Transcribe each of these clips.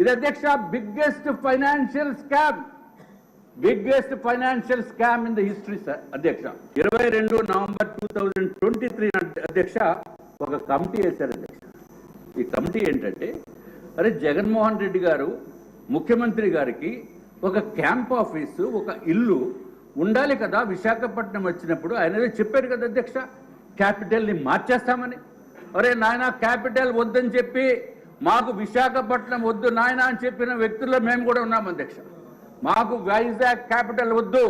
ఇది అధ్యక్ష biggest financial scam biggest financial scam in the history sir అధ్యక్ష. ఇరవై రెండు November two thousand twenty three అధ్యక్ష ఒక కమిటీ వేశారు అధ్యక్ష. ఈ కమిటీ ఏంటంటే అరే జగన్మోహన్ రెడ్డి గారు ముఖ్యమంత్రి గారికి ఒక క్యాంప్ ఆఫీసు ఒక ఇల్లు ఉండాలి కదా విశాఖపట్నం వచ్చినప్పుడు ఆయన చెప్పారు కదా అధ్యక్ష క్యాపిటల్ని మార్చేస్తామని. అరే నాయన క్యాపిటల్ వద్దని చెప్పి మాకు విశాఖపట్నం వద్దు నాయన అని చెప్పిన వ్యక్తుల్లో మేము కూడా ఉన్నాం అధ్యక్ష. మాకు వైజాగ్ క్యాపిటల్ వద్దు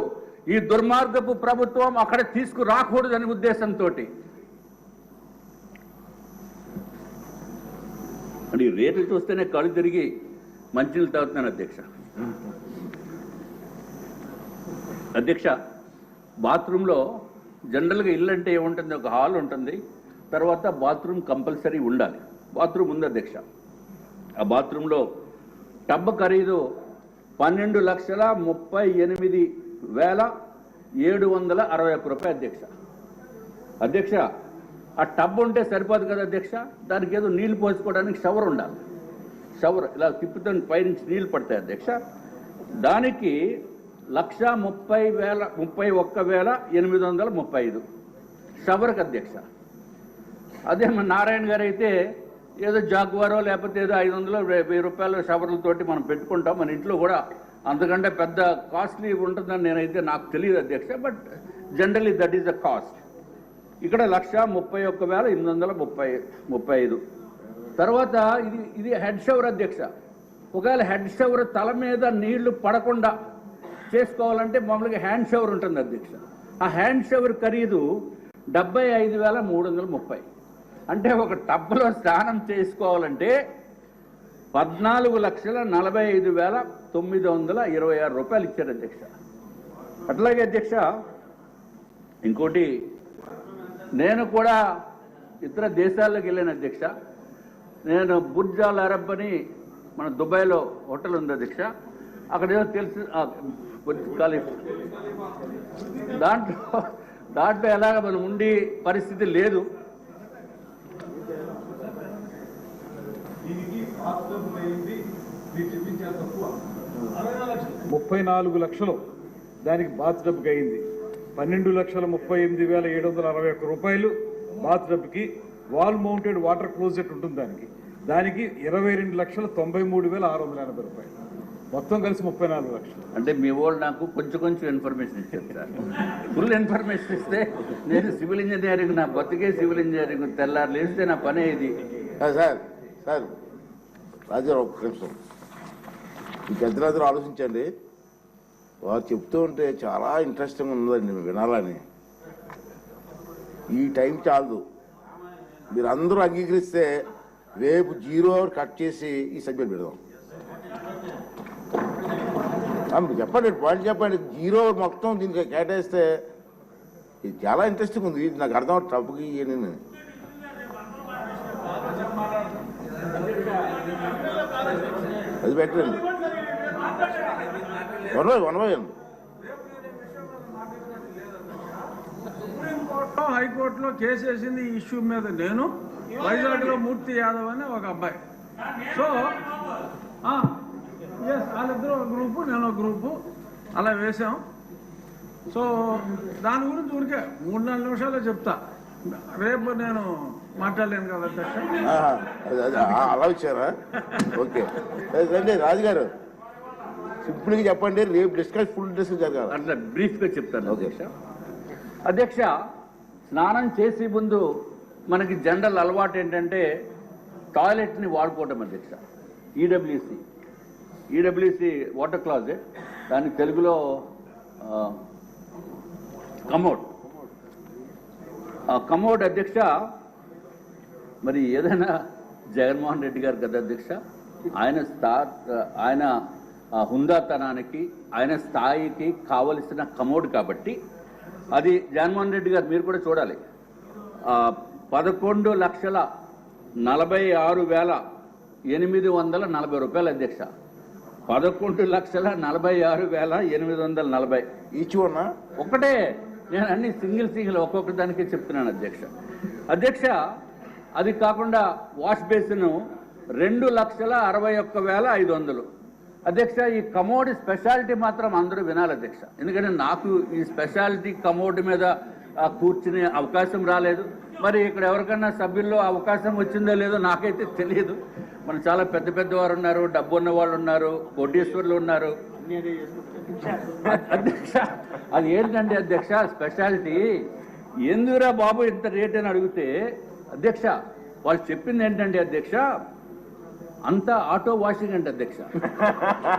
ఈ దుర్మార్గపు ప్రభుత్వం అక్కడ తీసుకురాకూడదని ఉద్దేశంతో అంటే రేట్లు చూస్తేనే కళ్ళు తిరిగి మంచినీళ్ళు తాగుతున్నాను అధ్యక్ష. అధ్యక్ష బాత్రూంలో జనరల్గా ఇల్లు అంటే ఏముంటుంది? ఒక హాల్ ఉంటుంది తర్వాత బాత్రూమ్ కంపల్సరీ ఉండాలి. బాత్రూమ్ ఉంది అధ్యక్ష. ఆ బాత్రూంలో టబ్ ఖరీదు పన్నెండు లక్షల ముప్పై ఎనిమిది వేల ఏడు వందల అరవై ఒక్క రూపాయలు అధ్యక్ష. అధ్యక్ష ఆ టబ్ ఉంటే సరిపోదు కదా అధ్యక్ష? దానికి ఏదో నీళ్ళు పోసుకోవడానికి షవర్ ఉండాలి. షవర్ ఇలా తిప్పుతో పైనుంచి నీళ్ళు పడతాయి అధ్యక్ష. దానికి లక్ష ముప్పై వేల ముప్పై ఒక్క వేల ఎనిమిది వందల ముప్పై ఐదు. షవర్కి అధ్యక్ష. అదే మన నారాయణ గారు అయితే ఏదో జాగ్వారో లేకపోతే ఏదో ఐదు వందలు వెయ్యి రూపాయల షవర్లతోటి మనం పెట్టుకుంటాం. మన ఇంట్లో కూడా అందుకంటే పెద్ద కాస్ట్లీ ఉంటుందని నేనైతే నాకు తెలియదు అధ్యక్ష but generally that is the cost. ఇక్కడ లక్ష ముప్పై ఒక్క వేల ఎనిమిది వందల ముప్పై ముప్పై ఐదు. తర్వాత ఇది ఇది హెడ్ షవర్ అధ్యక్ష. ఒకవేళ హెడ్ షవర్ తల మీద నీళ్ళు పడకుండా చేసుకోవాలంటే మామూలుగా హ్యాండ్ షవర్ ఉంటుంది అధ్యక్ష. ఆ హ్యాండ్ షవర్ ఖరీదు డెబ్బై ఐదు వేల మూడు వందల ముప్పై. అంటే ఒక టబ్లో స్నానం చేసుకోవాలంటే పద్నాలుగు లక్షల నలభై ఐదు వేల తొమ్మిది వందల ఇరవై ఆరు రూపాయలు ఇచ్చారు అధ్యక్ష. అట్లాగే అధ్యక్ష ఇంకోటి నేను కూడా ఇతర దేశాల్లోకి వెళ్ళాను అధ్యక్ష. నేను బుర్జాల్ అరబ్ అని మన దుబాయ్లో హోటల్ ఉంది అధ్యక్ష. అక్కడ ఏదో తెలిసి దాంట్లో దాంట్లో ఎలాగ మనం ఉండి పరిస్థితి లేదు. ముప్పై నాలుగు లక్షలు. దానికి బాత్ డబ్బుకి అయింది. పన్నెండు లక్షల ముప్పై ఎనిమిది వేల ఏడు వందల అరవై ఒక్క రూపాయలు బాత్ డబ్బుకి వాల్ మౌంటెడ్ వాటర్ క్లోజెట్ ఉంటుంది దానికి. దానికి ఇరవై రెండు లక్షల తొంభై మూడు వేల ఆరు వందల ఎనభై రూపాయలు. మొత్తం కలిసి ముప్పై నాలుగు లక్షలు. అంటే మీ వాళ్ళు నాకు కొంచెం కొంచెం ఇన్ఫర్మేషన్ ఇచ్చారు సార్. ఫుల్ ఇన్ఫర్మేషన్ ఇస్తే నేను సివిల్ ఇంజనీరింగ్ నా బతికే సివిల్ ఇంజనీరింగ్ తెల్లారు లేస్తే నా పనే ఇది సార్ సార్ రాజారావు నిమిషం. ఈ పెద్దలందరూ ఆలోచించండి? వారు చెప్తూ ఉంటే చాలా ఇంట్రెస్టింగ్ ఉందండి వినాలని. ఈ టైం చాలదు. మీరు అందరూ అంగీకరిస్తే రేపు జీరో అవర్ కట్ చేసి ఈ సబ్జెక్ట్ పెడదాం. మీరు చెప్పండి పాయింట్ చెప్పండి. జీరో అవర్ మొత్తం దీనికి కేటాయిస్తే ఇది చాలా ఇంట్రెస్టింగ్ ఉంది. ఇది నాకు అర్థం టప్కి నేను. అది పెట్టండి. One by one by one కోర్టులో హైకోర్టులో కేసు వేసింది ఈ ఇష్యూ మీద నేను. వైజాగ్లో మూర్తి యాదవ్ అని ఒక అబ్బాయి. సో ఎస్ వాళ్ళిద్దరూ ఒక గ్రూపు నేను ఒక గ్రూపు. అలా వేసాం సో దాని గురించి ఊరికే మూడు నాలుగు నిమిషాలే చెప్తా. రేపు నేను మాట్లాడలేను కదా అలా వచ్చారా ఓకే. రండి రాజుగారు. సింపుల్గా చెప్పండి రేపు డిస్కస్ ఫుల్ డిస్కస్ జరగాలి. అట్లా బ్రీఫ్గా చెప్తాను. అధ్యక్ష. అధ్యక్ష స్నానం చేసే ముందు మనకి జనరల్ అలవాటు ఏంటంటే టాయిలెట్ని వాడుకోవటం అధ్యక్ష. ఈడబ్ల్యూసి ఈడబ్ల్యూసి వాటర్ క్లాజెట్ దాన్ని తెలుగులో కమోడ్. కమోడ్ అధ్యక్ష మరి ఏదైనా జగన్మోహన్ రెడ్డి గారు కదా అధ్యక్ష ఆయన స్థా ఆయన హుందాతనానికి ఆయన స్థాయికి కావలసిన కమోడ్ కాబట్టి అది జగన్మోహన్ రెడ్డి గారు మీరు కూడా చూడాలి. పదకొండు లక్షల నలభై ఆరు వేల ఎనిమిది వందల నలభై రూపాయలు అధ్యక్ష. పదకొండు లక్షల నలభై ఆరు వేల ఎనిమిది వందల నలభై. ఈచ్ వన్ ఒకటే నేను అన్ని సింగిల్ సింగిల్ ఒక్కొక్క దానికే చెప్తున్నాను అధ్యక్ష. అధ్యక్ష అది కాకుండా వాష్ బేసిన్ రెండు లక్షల అరవై ఒక్క వేల ఐదు వందలు. అధ్యక్ష ఈ కమోడి స్పెషాలిటీ మాత్రం అందరూ వినాలి అధ్యక్ష. ఎందుకంటే నాకు ఈ స్పెషాలిటీ కమోడి మీద కూర్చునే అవకాశం రాలేదు. మరి ఇక్కడ ఎవరికన్నా సభ్యుల్లో అవకాశం వచ్చిందో లేదో నాకైతే తెలియదు. మన చాలా పెద్ద పెద్ద వారు ఉన్నారు డబ్బు ఉన్న వాళ్ళు ఉన్నారు కోటీశ్వర్లు ఉన్నారు. అధ్యక్ష అది ఏంటండి అధ్యక్ష స్పెషాలిటీ ఎందుకురా బాబు ఇంత రేట్ అని అడిగితే అధ్యక్ష వాళ్ళు చెప్పింది ఏంటండి అధ్యక్ష అంతా ఆటో వాషింగ్ అంటే అధ్యక్ష.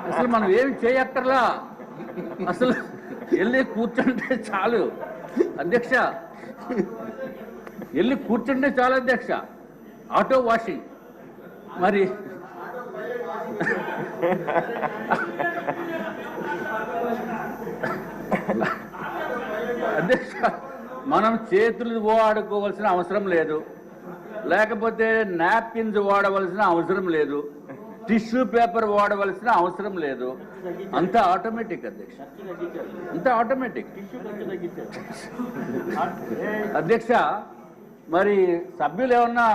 అసలు మనం ఏమి చేయక్కర్లా. అసలు వెళ్ళి కూర్చుంటే చాలు. అధ్యక్ష వెళ్ళి కూర్చుంటే చాలు అధ్యక్ష. Auto washing. మరి అధ్యక్ష మనం చేతులు ఆడుకోవాల్సిన అవసరం లేదు. లేకపోతే నాప్కిన్స్ వాడవలసిన అవసరం లేదు. టిష్యూ పేపర్ వాడవలసిన అవసరం లేదు. అంతా ఆటోమేటిక్ అధ్యక్ష. అంత ఆటోమేటిక్. అధ్యక్ష మరి సభ్యులు ఏమన్నా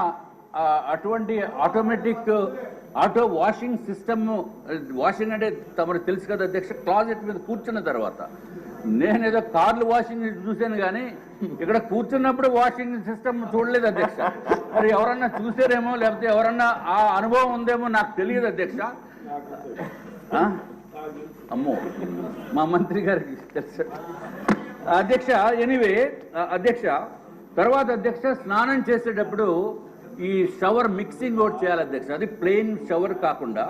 అటువంటి automatic auto washing system washing అంటే తమరు తెలుసు కదా అధ్యక్ష క్లాజెట్ మీద కూర్చున్న తర్వాత నేనేదో కార్లు వాషింగ్ చూశాను కానీ ఇక్కడ కూర్చున్నప్పుడు వాషింగ్ సిస్టమ్ చూడలేదు అధ్యక్ష. మరి ఎవరన్నా చూసారేమో లేకపోతే ఎవరన్నా ఆ అనుభవం ఉందేమో నాకు తెలియదు అధ్యక్ష. ఆ? అమ్మో మా మంత్రి గారికి తెలుసు. అధ్యక్ష ఎనివే అధ్యక్ష తర్వాత అధ్యక్ష స్నానం చేసేటప్పుడు ఈ షవర్ మిక్సింగ్ ఒకటి చేయాలి అధ్యక్ష. అది ప్లెయిన్ షవర్ కాకుండా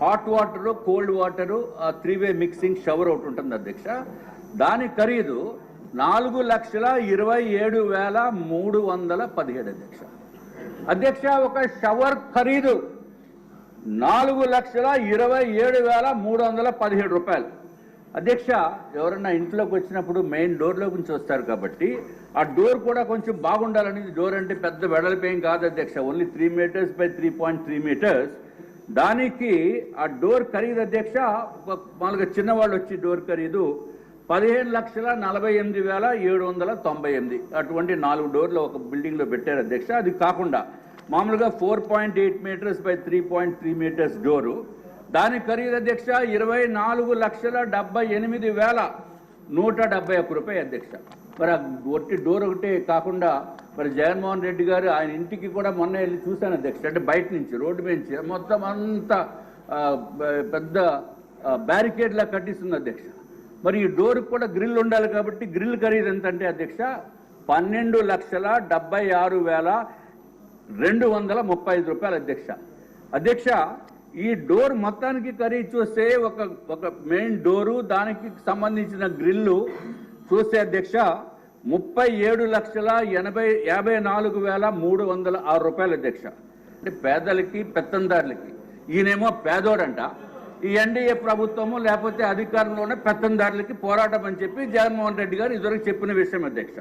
hot water cold water three way mixing shower ఒకటి ఉంటుంది అధ్యక్ష. దాని ఖరీదు నాలుగు లక్షల ఇరవై ఏడు వేల మూడు వందల పదిహేడు అధ్యక్ష. అధ్యక్ష ఒక షవర్ ఖరీదు నాలుగు లక్షల ఇరవై ఏడు వేల మూడు వందల పదిహేడు రూపాయలు. అధ్యక్ష ఎవరన్నా ఇంట్లోకి వచ్చినప్పుడు మెయిన్ డోర్లో నుంచి వస్తారు కాబట్టి ఆ డోర్ కూడా కొంచెం బాగుండాలని డోర్ అంటే పెద్ద వెడల్పేం కాదు అధ్యక్ష only three meters by three point three meters. దానికి ఆ డోర్ ఖరీదు అధ్యక్ష ఒక మామూలుగా చిన్నవాళ్ళు వచ్చి డోర్ ఖరీదు పదిహేను లక్షల నలభై ఎనిమిది వేల ఏడు వందల తొంభై ఎనిమిది. అటువంటి నాలుగు డోర్లు ఒక బిల్డింగ్లో పెట్టారు అధ్యక్ష. అది కాకుండా మామూలుగా four point eight meters by three point three meters door. దాని ఖరీదు అధ్యక్ష ఇరవై నాలుగు లక్షల డెబ్బై ఎనిమిది వేల నూట డెబ్బై ఒక్క రూపాయి అధ్యక్ష. మరి ఆ ఒట్టి డోర్ ఒకటే కాకుండా మరి జగన్మోహన్ రెడ్డి గారు ఆయన ఇంటికి కూడా మొన్న వెళ్ళి చూశాను అధ్యక్ష. అంటే బయట నుంచి రోడ్డు మీద నుంచి. మొత్తం అంతా పెద్ద బ్యారికేడ్లా కట్టిస్తుంది అధ్యక్ష. మరి ఈ డోర్ కూడా గ్రిల్ ఉండాలి కాబట్టి గ్రిల్ ఖరీదు ఎంత అంటే అధ్యక్ష? పన్నెండు లక్షల డెబ్బై ఆరు వేల రెండు వందల ముప్పై ఐదు రూపాయలు అధ్యక్ష. అధ్యక్ష ఈ డోర్ మొత్తానికి ఖరీదు చూస్తే ఒక ఒక మెయిన్ డోరు దానికి సంబంధించిన గ్రిల్లు చూస్తే అధ్యక్ష ముప్పై ఏడు లక్షల ఎనభై యాభై నాలుగు వేల మూడు వందల ఆరు రూపాయలు అధ్యక్ష. అంటే పేదలకి పెత్తందారులకి. ఈయనేమో పేదోడంట. ఈ ఎన్డీఏ ప్రభుత్వము లేకపోతే అధికారంలోనే పెత్తందారులకి పోరాటం అని చెప్పి జగన్మోహన్ రెడ్డి గారు ఇదివరకు చెప్పిన విషయం అధ్యక్ష.